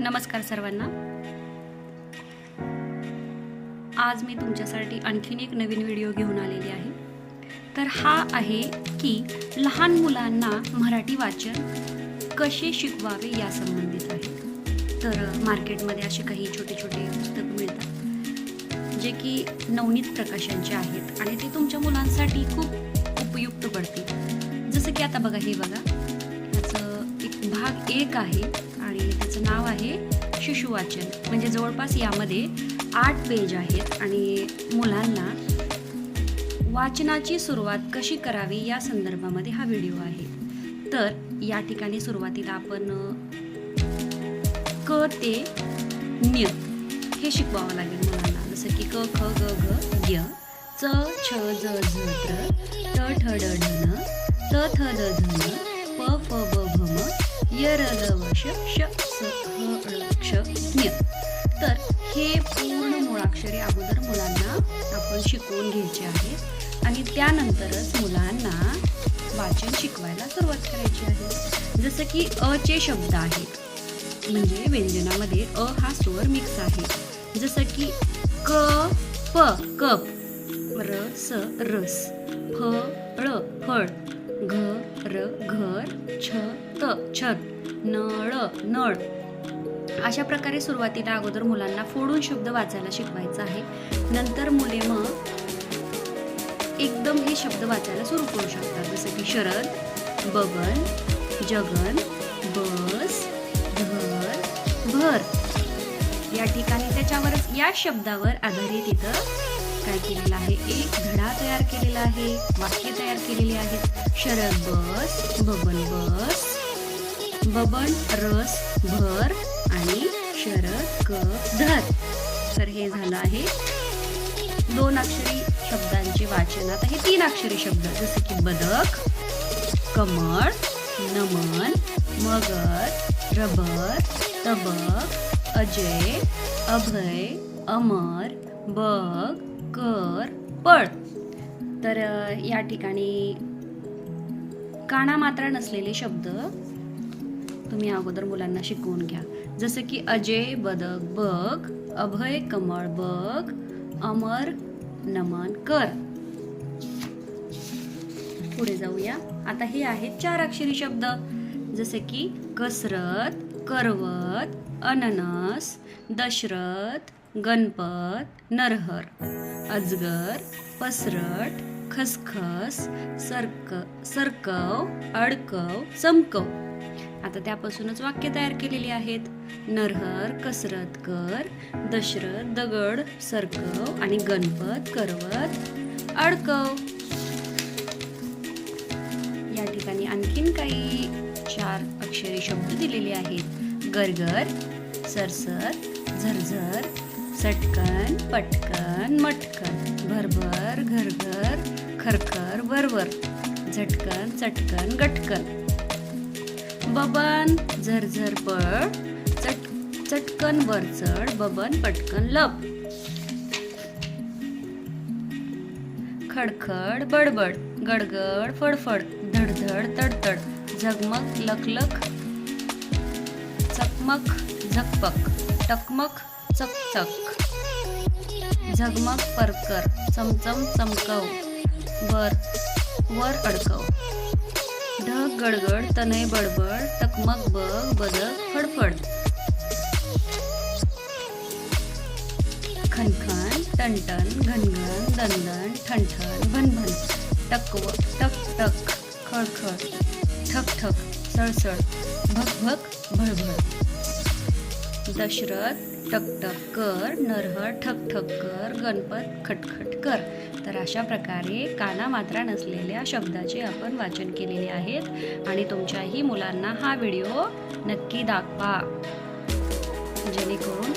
नमस्कार सर्वांना. आज मी तुमच्यासाठी आणखीन एक नवीन व्हिडिओ घेऊन आलेली आहे. तर हा आहे की लहान मुलांना मराठी वाचन कसे शिकवावे या संबंधित आहे. तर मार्केटमध्ये असे काही छोटे छोटे पुस्तकं मिळतात जे की नवनीत प्रकाशांचे आहेत आणि ते तुमच्या मुलांसाठी खूप उपयुक्त पडतील. जसं की आता बघा हे बघा. त्याचं एक भाग एक आहे आणि शिशुवाचन म्हणजे जवळपास यामध्ये आठ पेज आहेत आणि मुलांना वाचनाची सुरुवात कशी करावी या संदर्भामध्ये हा व्हिडिओ आहे. तर या ठिकाणी सुरुवातीला आपण क ते न्य हे शिकवावं लागेल मुलांना. जसं की क ख ग घ य च छ ज झ त्र ट ठ ड ढ न त थ द ध न प फ ब भ म. य र ल व श श स ह ज्ञ तर हे पूर्ण मुळाक्षरे अगोदर मुलांना आपण शिकवून घ्यायचे आहे. आणि त्यानंतरच मुलांना वाचन शिकवायला सुरुवात करायची आहे. जसं की अ चे शब्द आहेत. म्हणजे व्यंजनामध्ये अ हा स्वर मिक्स आहे. जसं की क प कप र स रस फ ळ फळ घ र घर छ त छत नळ नळ. अशा प्रकारे सुरुवातीला अगोदर मुलांना फोडून शब्द वाचायला शिकवायचं आहे. नंतर मुले मग एकदम हे शब्द वाचायला सुरू करू शकतात. जसं की शरद बबन जगन बस घर भर. या ठिकाणी त्याच्यावरच या शब्दावर आधारित इथं काय केलेलं आहे? एक धडा तयार केलेला आहे वाक्य तयार केलेली आहेत. शरद बस बबन बस बबन रस भर आणि शरद क धर. तर हे झालं आहे दोन अक्षरी शब्दांचे वाचन. आता हे तीन अक्षरी शब्द जसे की बदक कमळ नमन मगर रबर तबक अजय अभय अमर बग कर पळ. तर या ठिकाणी काना मात्रा नसलेले शब्द तुम्ही अगोदर मुलांना शिकवून घ्या. जसं की अजय बदक बघ अभय कमळ बघ अमर नमन कर. पुढे जाऊया. आता हे आहेत चार अक्षरी शब्द. जसे की कसरत करवत अननस दशरथ गणपत नरहर अजगर पसरट खसखस सरक सरकव अडकव चमकव. आता त्यापासूनच वाक्य तयार केलेली आहेत. नरहर कसरत कर दशरथ दगड सरकव आणि गणपत करवत अडकव. या ठिकाणी आणखीन काही चार अक्षरी शब्द दिलेले आहेत. गरगर सरसर झरझर सटकन पटकन मटकन भरभर घरघर खरखर वरवर. झटकन चटकन गटकन. बबन झरझर पळ. चट चटकन वर चढ. बबन पटकन लप. खडखड बडबड. गडगड फडफड. धडधड तडतड. झगमग लखलख. चकमक झकपक. टकमक चकचक. झगमग परकर. चमचम चमकव. वर वर अडकव. गडगड तनय बडबड टकमक बग बदक फडफड. खनखन टनटन घनघन दणदण ठणठण भनभन. टकव टक टक खडखड. ठक ठक सळसळ. भक भक भळभळ दशरथ टकटक कर नरहर ठक ठक कर गणपत खटखट कर. तर अशा प्रकारे काना मात्रा नसलेल्या शब्दाचे आपण वाचन केलेले आहेत आणि तुमच्याही मुलांना हा व्हिडिओ नक्की दाखवा. जेणेकरून